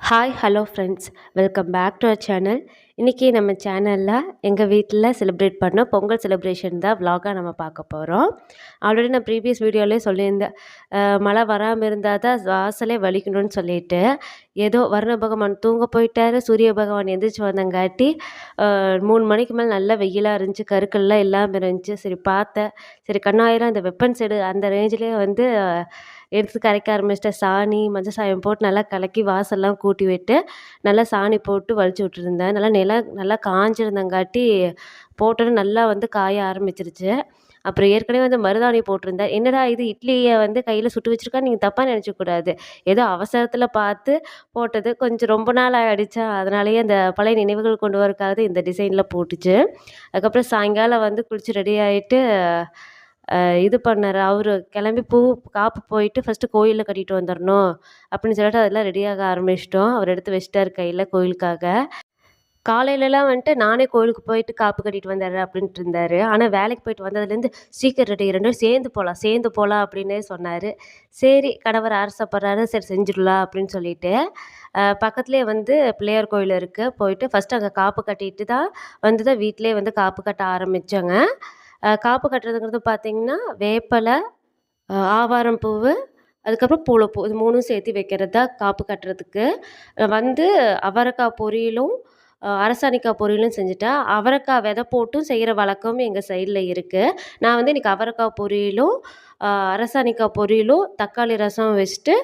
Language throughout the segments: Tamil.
Hi hello friends welcome back to our channel இன்றைக்கி நம்ம சேனலில் எங்கள் வீட்டில் செலிப்ரேட் பண்ண பொங்கல் செலிப்ரேஷன் தான் விலாகாக நம்ம பார்க்க போகிறோம் ஆல்ரெடி நான் ப்ரீவியஸ் வீடியோலேயே சொல்லியிருந்தேன். மழை வராமல் இருந்தால் தான் வாசலே வலிக்கணும்னு சொல்லிட்டு ஏதோ வருண பகவான் தூங்க போயிட்டாரு சூரிய பகவான் எந்திரிச்சு வந்தங்காட்டி மூணு மணிக்கு மேலே நல்லா வெயிலாக இருந்துச்சு கருக்கள்லாம் இல்லாமல் இருந்துச்சு. சரி பார்த்தேன் சரி கண்ணாயிரம் அந்த வெப்பன் சைடு அந்த ரேஞ்சிலே வந்து எடுத்து கரைக்க ஆரம்பிச்சிட்டேன். சாணி மஞ்சள் சாயம் போட்டு நல்லா கலக்கி வாசல்லாம் கூட்டி விட்டு நல்லா சாணி போட்டு வலிச்சு விட்டுருந்தேன். நல்லா நிலம் நல்லா காஞ்சிருந்தங்காட்டி போட்டோன்னு நல்லா வந்து காய ஆரம்பிச்சிருச்சு. அப்புறம் ஏற்கனவே வந்து மருதாணி போட்டிருந்தேன். என்னடா இது இட்லியை வந்து கையில் சுட்டு வச்சிருக்கா? நீங்கள் தப்பாக நினச்சக்கூடாது ஏதோ அவசரத்தில் பார்த்து போட்டது. கொஞ்சம் ரொம்ப நாள் ஆகிடுச்சா அதனாலேயே அந்த பழைய நினைவுகள் கொண்டு வரக்காக இந்த டிசைனில் போட்டுச்சு. அதுக்கப்புறம் சாயங்காலம் வந்து குளிச்சு ரெடி ஆகிட்டு இது பண்ணார். அவர் கிளம்பி பூ காப்பு போயிட்டு ஃபஸ்ட்டு கோயிலில் கட்டிட்டு வந்துடணும் அப்படின்னு சொல்லிட்டு அதெல்லாம் ரெடியாக ஆரம்பிச்சிட்டோம். அவர் எடுத்து வச்சிட்டார் கையில் கோயிலுக்காக. காலையிலலாம் வந்துட்டு நானே கோயிலுக்கு போயிட்டு காப்பு கட்டிட்டு வந்தார் அப்படின்ட்டு இருந்தார். ஆனால் வேலைக்கு போயிட்டு வந்ததுலேருந்து சீக்கிரம் ரெடி ரெண்டு பேரும் சேர்ந்து போகலாம் சேர்ந்து போகலாம் அப்படின்னே சொன்னார். சரி கணவர் ஆசைப்படுறாரு சரி செஞ்சிடலாம் அப்படின்னு சொல்லிட்டு பக்கத்துலேயே வந்து பிள்ளையார் கோயில் இருக்குது போயிட்டு ஃபஸ்ட்டு அங்கே காப்பு கட்டிட்டு தான் வந்து தான் வீட்டிலே வந்து காப்பு கட்ட ஆரம்பித்தோங்க காப்பு கட்டுறதுங்கிறது பார்த்திங்கன்னா வேப்பலை ஆவாரம் பூவு அதுக்கப்புறம் பூளைப்பூ இது மூணும் சேர்த்து வைக்கிறது தான் காப்பு கட்டுறதுக்கு. வந்து அவரைக்காய் பொரியலும் அரசாணிக்காய் பொரியலும் செஞ்சுட்டேன் அவரைக்காய் விதை போட்டும் செய்கிற வழக்கம் எங்கள் சைடில் இருக்குது நான் வந்து இன்றைக்கி அவரைக்காய் பொரியலும் அரசாணிக்காய் பொரியலும் தக்காளி ரசம் வச்சுட்டு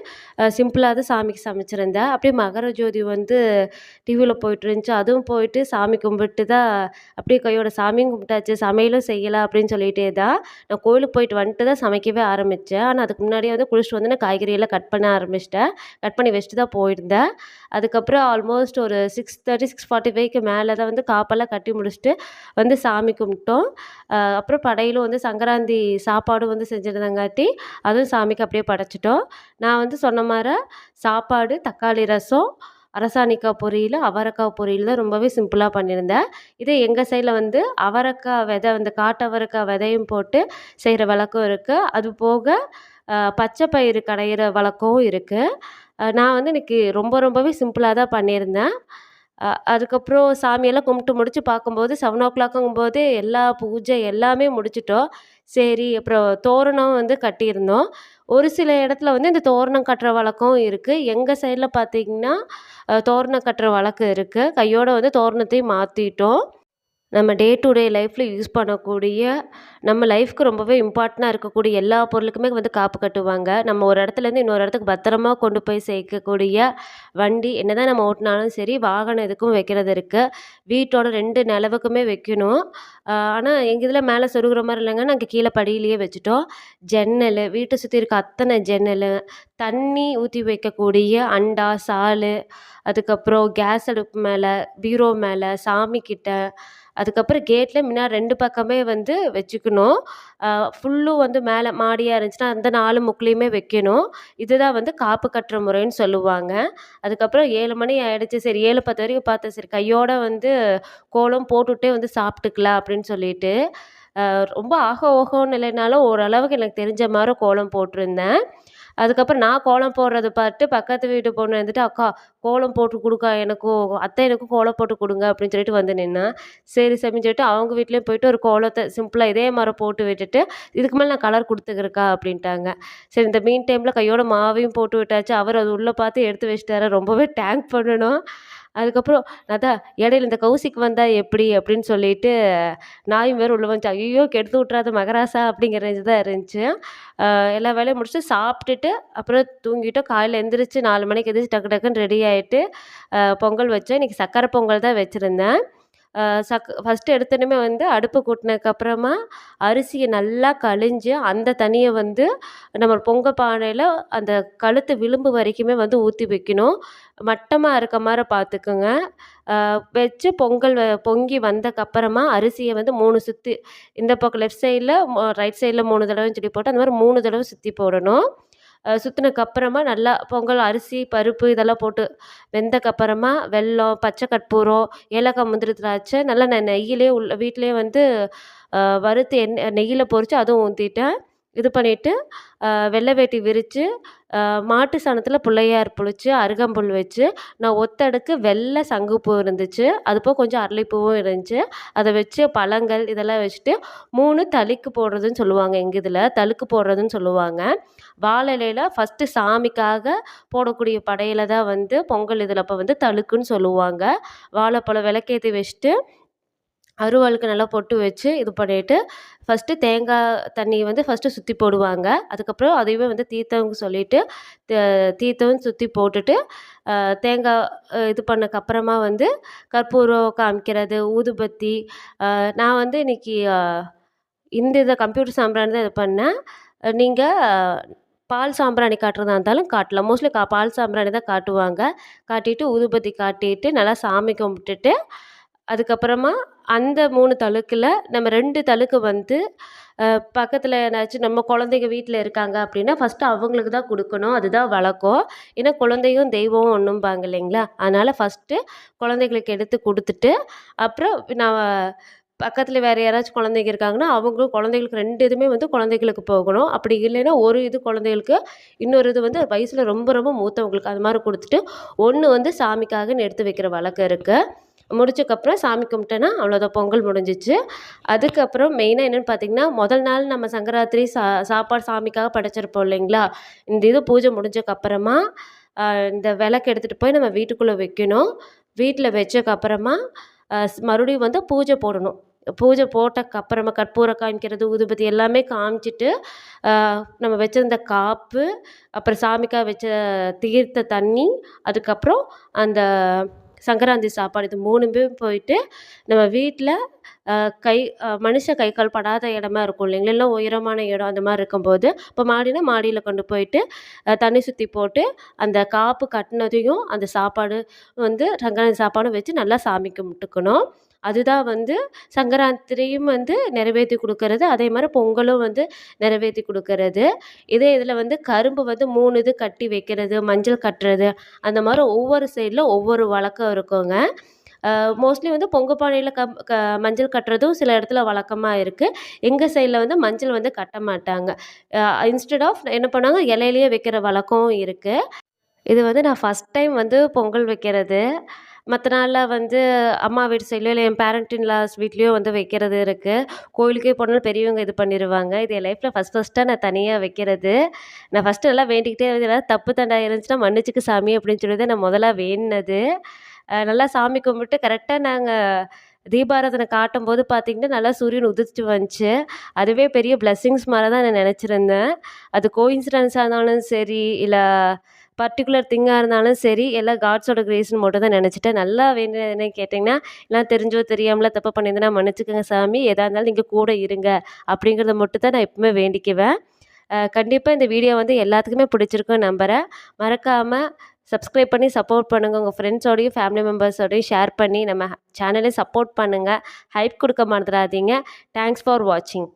சிம்பிளாக தான் சாமிக்கு சமைச்சிருந்தேன். அப்படியே மகர ஜோதி வந்து டிவியில் போயிட்டு இருந்துச்சு. அதுவும் போயிட்டு சாமி கும்பிட்டு தான் அப்படியே கையோட சாமியும் கும்பிட்டாச்சு. சமையலும் செய்யலாம் அப்படின்னு சொல்லிகிட்டே தான் நான் கோயிலுக்கு போயிட்டு வந்துட்டு தான் சமைக்கவே ஆரம்பித்தேன் ஆனால் அதுக்கு முன்னாடியே வந்து குளிச்சுட்டு வந்து நான் காய்கறியெல்லாம் கட் பண்ண ஆரம்பிச்சிட்டேன். கட் பண்ணி வச்சுட்டு தான் போயிருந்தேன். அதுக்கப்புறம் ஆல்மோஸ்ட் ஒரு சிக்ஸ் தேர்ட்டி சிக்ஸ் ஃபார்ட்டி ஃபைவ்க்கு மேலே தான் வந்து காப்பெல்லாம் கட்டி முடிச்சுட்டு வந்து சாமி கும்பிட்டோம். அப்புறம் படையிலும் வந்து சங்கராந்தி சாப்பாடும் வந்து செஞ்சுருந்தங்காட்டி அதுவும் சாமிக்கு அப்படியே படைச்சிட்டோம். நான் வந்து சொன்ன மாதிரி சாப்பாடு தக்காளி ரசம் அரசாணிக்காய் பொரியல் அவரைக்காய் பொரியல் தான் ரொம்பவே சிம்பிளாக பண்ணியிருந்தேன். இதே எங்கள் சைடில் வந்து அவரைக்காய் விதை வந்து காட்டு அவரைக்காய் விதையும் போட்டு செய்கிற வழக்கம் இருக்குது அது போக பச்சை பயிறு கடையிற வழக்கமும் இருக்குது நான் வந்து இன்றைக்கி ரொம்ப ரொம்பவே சிம்பிளாக தான் பண்ணியிருந்தேன். அதுக்கப்புறம் சாமியெல்லாம் கும்பிட்டு முடித்து பார்க்கும்போது செவன் ஓ கிளாக்குங்கும்போது எல்லா பூஜை எல்லாமே முடிச்சிட்டோம். சரி அப்புறம் தோரணம் வந்து கட்டியிருந்தோம். ஒரு சில இடத்துல வந்து இந்த தோரணம் கட்டுற வழக்கம் இருக்குது எங்கள் சைடில் பார்த்தீங்கன்னா தோரணம் கட்டுற வழக்கம் இருக்குது கையோட வந்து தோரணத்தையும் மாற்றிட்டோம் நம்ம டே டு டே லைஃப்பில் யூஸ் பண்ணக்கூடிய நம்ம லைஃப்க்கு ரொம்பவே இம்பார்ட்டண்ட்டாக இருக்கக்கூடிய எல்லா பொருளுக்குமே வந்து காப்பு கட்டுவாங்க. நம்ம ஒரு இடத்துலேருந்து இன்னொரு இடத்துக்கு பத்திரமா கொண்டு போய் சேர்க்கக்கூடிய வண்டி என்ன தான் நம்ம ஓட்டினாலும் சரி வாகனம் இதுக்கும் வைக்கிறது இருக்குது வீட்டோட ரெண்டு நிலவுக்குமே வைக்கணும். ஆனால் எங்கள் இதில் மேலே சொருகிற மாதிரி இல்லைங்க. நாங்கள் கீழே படியிலேயே வச்சுட்டோம். ஜன்னல் வீட்டை சுற்றி இருக்க அத்தனை ஜன்னல் தண்ணி ஊற்றி வைக்கக்கூடிய அண்டா சால் அதுக்கப்புறம் கேஸ் அடுப்பு மேலே பீரோ மேலே சாமிக்கிட்ட அதுக்கப்புறம் கேட்டில் முன்னாடி ரெண்டு பக்கமே வந்து வச்சுக்கணும். ஃபுல்லும் வந்து மேலே மாடியாக இருந்துச்சுன்னா அந்த நாலு முக்குலேயுமே வைக்கணும். இதுதான் வந்து காப்பு கட்டுற முறைன்னு சொல்லுவாங்க. அதுக்கப்புறம் ஏழு மணி ஆகிடுச்சு சரி ஏழு பத்து வரைக்கும் பார்த்தேன். சரி கையோடு வந்து கோலம் போட்டுட்டே வந்து சாப்பிட்டுக்கலாம் அப்படின்னு சொல்லிட்டு ரொம்ப ஆக ஓகோன்னு இல்லைனாலும் ஓரளவுக்கு எனக்கு தெரிஞ்ச மாதிரி கோலம் போட்டிருந்தேன். அதுக்கப்புறம் நான் கோலம் போடுறத பார்த்து பக்கத்து வீட்டு பொண்ணு வந்துட்டு அக்கா கோலம் போட்டு கொடுக்கா எனக்கும் அத்தை எனக்கும் கோலம் போட்டு கொடுங்க அப்படின்னு சொல்லிட்டு வந்து நின்னா. சரி சரின்னு சொல்லிட்டு அவங்க வீட்லேயும் போயிட்டு ஒரு கோலத்தை சிம்பிளாக இதே மாதிரி போட்டு விட்டுட்டு இதுக்கு மேலே நான் கலர் கொடுத்துக்கிறக்கா அப்படின்ட்டாங்க. சரி இந்த மீன் டைமில் கையோட மாவையும் போட்டு விட்டாச்சு. அவர் அது உள்ளே பார்த்து எடுத்து வச்சிட்டாரு. ரொம்பவே டேங்க் பண்ணணும். அதுக்கப்புறம் அதான் இடையில இந்த கௌசிக் வந்தால் எப்படி? அப்படின்னு சொல்லிட்டு நாயும் வேறு உள்ளே வந்துச்சு ஐயோ கெடுத்து விட்றாத மகராசா அப்படிங்கிற ரேஞ்சு தான் இருந்துச்சு எல்லா வேலையும் முடிச்சுட்டு சாப்பிட்டுட்டு அப்புறம் தூங்கிட்டோம். காலையில் எழுந்திரிச்சு நாலு மணிக்கு எந்திரிச்சு டக்கு டக்குன்னு ரெடி ஆகிட்டு பொங்கல் வச்சேன் இன்றைக்கி சக்கரை பொங்கல் தான் வச்சுருந்தேன். சக் ஃபஸ்ட்டு எடுத்தோன்னே வந்து அடுப்பு கூட்டினதுக்கப்புறமா அரிசியை நல்லா கழிஞ்சு அந்த தண்ணியை வந்து நம்ம பொங்க பானையில் அந்த கழுத்து விளிம்பு வரைக்குமே வந்து ஊற்றி வைக்கணும். மட்டமாக இருக்க மாதிரி பார்த்துக்குங்க. வச்சு பொங்கல் வ பொங்கி வந்தக்கப்புறமா அரிசியை வந்து மூணு சுற்றி இந்த பக்கம் லெஃப்ட் சைடில் ரைட் சைடில் மூணு தடவைன்னு சொல்லி போட்டு அந்த மாதிரி மூணு தடவை சுற்றி போடணும். சுற்றினதுக்கப்புறமா நல்லா பொங்கல் அரிசி பருப்பு இதெல்லாம் போட்டு வெந்தக்கப்புறமா வெல்லம் பச்சை கற்பூரம் ஏலக்காய் முந்திரி திராட்சை நல்லா நான் நெய்யிலே உள்ள வீட்டிலே வந்து வறுத்து எண்ணெய் நெய்யில் பொரித்து அதுவும் ஊற்றிட்டேன் இது பண்ணிவிட்டு வெள்ளை வேட்டி விரித்து மாட்டு சாணத்தில் பிள்ளையார் புளித்து அருகம்புல் வச்சு நான் ஒத்தடுக்கு வெள்ளை சங்குப்பூ இருந்துச்சு. அது போக கொஞ்சம் அரளிப்பூவும் இருந்துச்சு. அதை வச்சு பழங்கள் இதெல்லாம் வச்சுட்டு மூணு தளிக்கு போடுறதுன்னு சொல்லுவாங்க எங்கள் இதில். தழுக்கு போடுறதுன்னு சொல்லுவாங்க. வாழை இலையில ஃபஸ்ட்டு சாமிக்காக போடக்கூடிய படையில தான் வந்து பொங்கல் இதில் அப்போ வந்து தழுக்குன்னு சொல்லுவாங்க. வாழைப்பழம் விளக்கேற்றி வச்சுட்டு அருவாளுக்கு நல்லா பொட்டு வச்சு இது பண்ணிட்டு ஃபஸ்ட்டு தேங்காய் தண்ணியை வந்து ஃபஸ்ட்டு சுற்றி போடுவாங்க. அதுக்கப்புறம் அதையுமே வந்து தீர்த்தவங்க சொல்லிட்டு தீர்த்தம் சுற்றி போட்டுட்டு தேங்காய் இது பண்ணக்கப்புறமா வந்து கற்பூரம் காமிக்கிறது ஊதுபத்தி நான் வந்து இன்றைக்கி இந்த இதை கம்ப்யூட்டர் சாம்பிராணி தான் இது பண்ணேன். நீங்கள் பால் சாம்பிராணி காட்டுறதா இருந்தாலும் காட்டலாம். மோஸ்ட்லி கா பால் சாம்பிராணி தான் காட்டுவாங்க. காட்டிட்டு ஊதுபத்தி காட்டிட்டு நல்லா சாமி கும்பிட்டுட்டு அதுக்கப்புறமா அந்த மூணு தழுக்கில் நம்ம ரெண்டு தழுக்கு வந்து பக்கத்தில் ஏதாச்சும் நம்ம குழந்தைங்க வீட்டில் இருக்காங்க அப்படின்னா ஃபஸ்ட்டு அவங்களுக்கு தான் கொடுக்கணும். அதுதான் வழக்கம். ஏன்னா குழந்தையும் தெய்வம் ஒன்றும்பாங்க இல்லைங்களா? அதனால் ஃபஸ்ட்டு குழந்தைங்களுக்கு எடுத்து கொடுத்துட்டு அப்புறம் நான் பக்கத்தில் வேறு யாராச்சும் குழந்தைங்க இருக்காங்கன்னா அவங்களும் குழந்தைங்களுக்கு ரெண்டு இதுவுமே வந்து குழந்தைங்களுக்கு போகணும். அப்படி இல்லைன்னா ஒரு இது குழந்தைகளுக்கு இன்னொரு இது வந்து வயசில் ரொம்ப ரொம்ப மூத்தவங்களுக்கு அது மாதிரி கொடுத்துட்டு ஒன்று வந்து சாமிக்காகன்னு எடுத்து வைக்கிற வழக்கம் இருக்குது முடிச்சக்கப்புறம் சாமி கும்பிட்டேன்னா அவ்வளோதான் பொங்கல் முடிஞ்சிச்சு. அதுக்கப்புறம் மெயினாக என்னென்னு பார்த்தீங்கன்னா முதல் நாள் நம்ம சங்கராத்திரி சா சாப்பாடு சாமிக்காக படைச்சிருப்போம் இல்லைங்களா? இந்த இது பூஜை முடிஞ்சக்கப்புறமா இந்த விளக்கு எடுத்துகிட்டு போய் நம்ம வீட்டுக்குள்ளே வைக்கணும். வீட்டில் வச்சக்கப்புறமா மறுபடியும் வந்து பூஜை போடணும். பூஜை போட்டக்கப்புறமா கற்பூரம் காமிக்கிறது ஊதுபத்தி எல்லாமே காமிச்சிட்டு நம்ம வச்சிருந்த காப்பு அப்புறம் சாமிக்காக வச்ச தீர்த்த தண்ணி அதுக்கப்புறம் அந்த சங்கராந்தி சாப்பாடு இது மூணுமே போயிட்டு நம்ம வீட்டில் கை மனுஷ கை கால் படாத இடமா இருக்கும் இல்லைங்களா? இல்லை உயரமான இடம் அந்த மாதிரி இருக்கும்போது இப்போ மாடினா மாடியில் கொண்டு போயிட்டு தண்ணி சுற்றி போட்டு அந்த காப்பு கட்டினதையும் அந்த சாப்பாடு வந்து சங்கராந்தி சாப்பாடும் வச்சு நல்லா சாமி கும்பிட்டுக்கணும். அதுதான் வந்து சங்கராந்திரியும் வந்து நிறைவேற்றி கொடுக்கறது. அதே மாதிரி பொங்கலும் வந்து நிறைவேற்றி கொடுக்கறது. இதே இதில் வந்து கரும்பு வந்து மூணு இது கட்டி வைக்கிறது மஞ்சள் கட்டுறது. அந்த மாதிரி ஒவ்வொரு சைடில் ஒவ்வொரு வழக்கம் இருக்குங்க. மோஸ்ட்லி வந்து பொங்கல் பானையில் கம் க மஞ்சள் கட்டுறதும் சில இடத்துல வழக்கமாக இருக்குது எங்கள் சைடில் வந்து மஞ்சள் வந்து கட்ட மாட்டாங்க. இன்ஸ்டெட் ஆஃப் என்ன பண்ணாங்க இலையிலேயே வைக்கிற வழக்கம் இருக்குது இது வந்து நான் ஃபஸ்ட் டைம் வந்து பொங்கல் வைக்கிறது. மற்ற நாளில் வந்து அம்மா வீட்டு சைட்லையோ இல்லை என் பேரண்ட் லாஸ் வீட்லேயோ வந்து வைக்கிறது இருக்குது கோயிலுக்கே போனாலும் பெரியவங்க இது பண்ணிடுவாங்க இது என் லைஃப்பில் ஃபஸ்ட் ஃபஸ்ட்டாக நான் தனியாக வைக்கிறது. நான் ஃபஸ்ட்டு எல்லாம் வேண்டிக்கிட்டே ஏதாவது தப்பு தண்டா இருந்துச்சுன்னா மன்னிச்சுக்கு சாமி அப்படின்னு சொல்லி தான் நான் முதல்ல வேண்டினது நல்லா சாமி கும்பிட்டு கரெக்டாக நாங்கள் தீபாராதனை காட்டும்போது பார்த்திங்கன்னா நல்லா சூரியன் உதிச்சுட்டு வந்துச்சு. அதுவே பெரிய பிளெஸ்ஸிங்ஸ் மாதிரி தான் நான் நினச்சிருந்தேன். அது கோயின்சிடன்ஸாக இருந்தாலும் சரி இல்லை பர்டிகுலர் திங்காக இருந்தாலும் சரி எல்லாம் காட்ஸோட கிரேஸ்னு மட்டும் தான் நினச்சிட்டேன். நல்லா வேண்டியது கேட்டிங்கன்னா எல்லாம் தெரிஞ்சோ தெரியாமல தப்பு பண்ணியிருந்தேன்னா மன்னிச்சுக்கோங்க சாமி. எதாக இருந்தாலும் நீங்கள் கூட இருங்க அப்படிங்கிறத மட்டும் தான் நான் எப்பவுமே வேண்டிக்குவேன். கண்டிப்பாக இந்த வீடியோ வந்து எல்லாத்துக்குமே பிடிச்சிருக்குன்னு நம்புகிறேன் மறக்காமல் சப்ஸ்கிரைப் பண்ணி சப்போர்ட் பண்ணுங்கள் உங்கள் ஃப்ரெண்ட்ஸோடையும் ஃபேமிலி மெம்பர்ஸோடையும் ஷேர் பண்ணி நம்ம சேனலை சப்போர்ட் பண்ணுங்கள் ஹைப் கொடுக்க மறந்துடாதீங்க. தேங்க்ஸ் ஃபார் வாட்சிங்